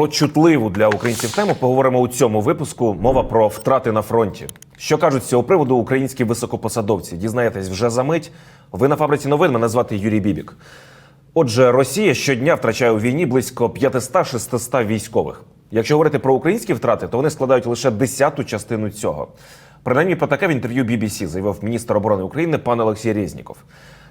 Про чутливу для українців тему поговоримо у цьому випуску. Мова про втрати на фронті. Що кажуть з цього приводу українські високопосадовці? Дізнаєтесь вже за мить. Ви на фабриці новин. Мене звати Юрій Бібік. Отже, Росія щодня втрачає у війні близько 500-600 військових. Якщо говорити про українські втрати, то вони складають лише десяту частину цього. Принаймні про таке в інтерв'ю BBC заявив міністр оборони України пан Олексій Резніков.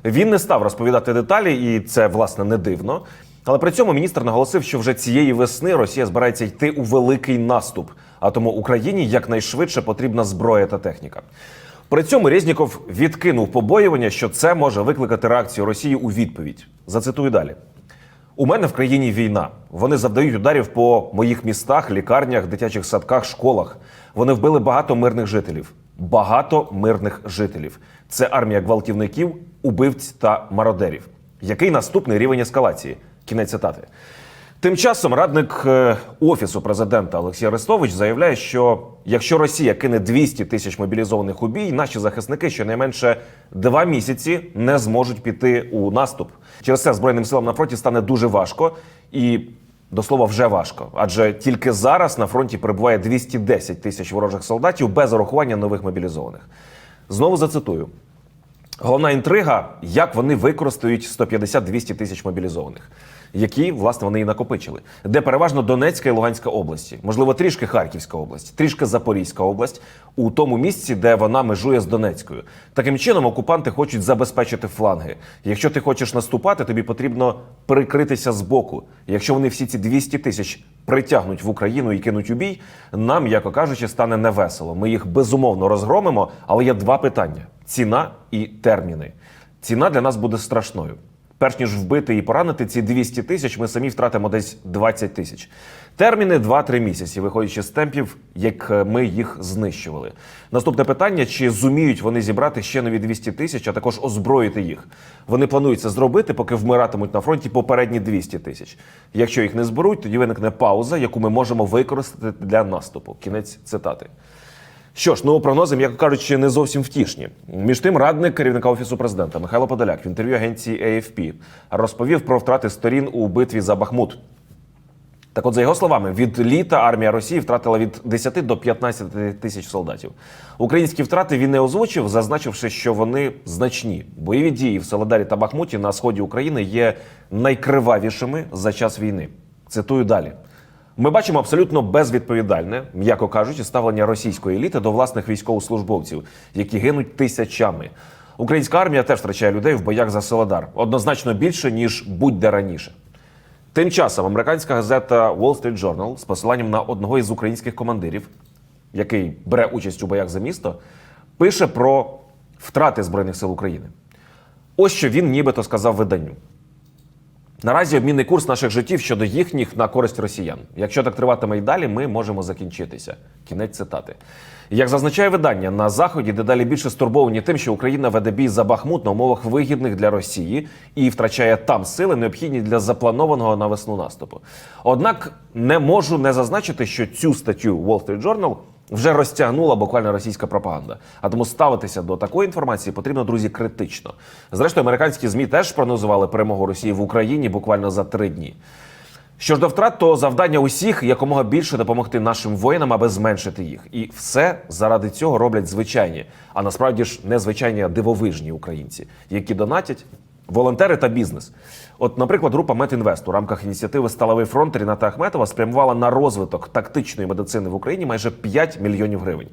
Він не став розповідати деталі, і це власне не дивно. Але при цьому міністр наголосив, що вже цієї весни Росія збирається йти у великий наступ. А тому Україні якнайшвидше потрібна зброя та техніка. При цьому Резніков відкинув побоювання, що це може викликати реакцію Росії у відповідь. Зацитую далі. У мене в країні війна. Вони завдають ударів по моїх містах, лікарнях, дитячих садках, школах. Вони вбили багато мирних жителів. Багато мирних жителів. Це армія гвалтівників, убивць та мародерів. Який наступний рівень ескалації? Кінець цитати. Тим часом радник е, офісу президента Олексій Арестович заявляє, що якщо Росія кине 200 тисяч мобілізованих у бій, наші захисники щонайменше два місяці не зможуть піти у наступ. Через це збройним силам на фронті стане дуже важко і. До слова, вже важко, адже тільки зараз на фронті перебуває 210 тисяч ворожих солдатів без урахування нових мобілізованих. Знову зацитую: Головна інтрига, як вони використають 150-200 тисяч мобілізованих, які власне вони і накопичили, де переважно Донецька і Луганська області, можливо, трішки Харківська область, трішки Запорізька область, у тому місці, де вона межує з Донецькою. Таким чином, окупанти хочуть забезпечити фланги. Якщо ти хочеш наступати, тобі потрібно прикритися з боку. Якщо вони всі ці 200 тисяч притягнуть в Україну і кинуть у бій, нам, яко кажучи, стане невесело. Ми їх безумовно розгромимо, але є два питання: ціна і терміни. Ціна для нас буде страшною. Перш ніж вбити і поранити ці 200 тисяч, ми самі втратимо десь 20 тисяч. Терміни 2-3 місяці, виходячи з темпів, як е, ми їх знищували. Наступне питання: чи зуміють вони зібрати ще нові 200 тисяч, а також озброїти їх? Вони планують це зробити, поки вмиратимуть на фронті попередні 200 тисяч. Якщо їх не зберуть, тоді виникне пауза, яку ми можемо використати для наступу. Кінець цитати. Що ж, ну прогнози, м'яко кажучи, не зовсім втішні. Між тим, радник керівника офісу президента Михайло Подоляк в інтерв'ю агенції AFP розповів про втрати сторін у битві за Бахмут. Так, от, за його словами, від літа армія Росії втратила від 10 до 15 тисяч солдатів. Українські втрати він не озвучив, зазначивши, що вони значні. Бойові дії в Солодарі та Бахмуті на сході України є найкривавішими за час війни. Цитую далі. Ми бачимо абсолютно безвідповідальне, м'яко кажучи, ставлення російської еліти до власних військовослужбовців, які гинуть тисячами. Українська армія теж втрачає людей в боях за Солодар однозначно більше ніж будь-де раніше. Тим часом американська газета Wall Street Journal з посиланням на одного із українських командирів, який бере участь у боях за місто, пише про втрати Збройних сил України. Ось що він нібито сказав виданню. Наразі обмінний курс наших життів щодо їхніх на користь росіян. Якщо так триватиме й далі, ми можемо закінчитися. Кінець цитати. Як зазначає видання, на заході дедалі більше стурбовані тим, що Україна веде бій за Бахмут на умовах вигідних для Росії і втрачає там сили, необхідні для запланованого на весну наступу. Однак не можу не зазначити, що цю статтю Wall Street Journal вже розтягнула буквально російська пропаганда. А тому ставитися до такої інформації потрібно, друзі, критично. Зрештою, американські змі теж прогнозували перемогу Росії в Україні буквально за три дні. Що ж до втрат, то завдання усіх якомога більше допомогти нашим воїнам, аби зменшити їх. І все заради цього роблять звичайні, а насправді ж незвичайні, дивовижні українці, які донатять. Волонтери та бізнес. От, наприклад, група Метінвест у рамках ініціативи Сталевий фронт Ріната Ахметова спрямувала на розвиток тактичної медицини в Україні майже 5 мільйонів гривень.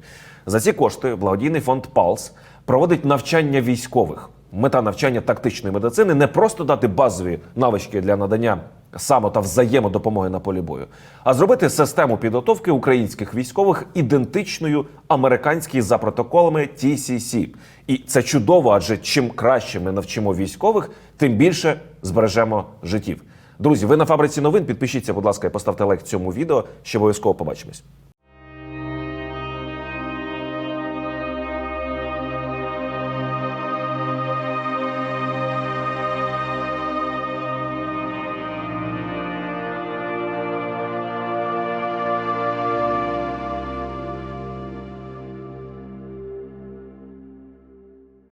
За ці кошти благодійний фонд Палс проводить навчання військових. Мета навчання тактичної медицини не просто дати базові навички для надання само та взаємодопомоги на полі бою, а зробити систему підготовки українських військових ідентичною американській за протоколами TCC. І це чудово, адже чим краще ми навчимо військових, тим більше збережемо життів. Друзі, ви на фабриці новин. Підпишіться, будь ласка, і поставте лайк цьому відео, ще обов'язково побачимось.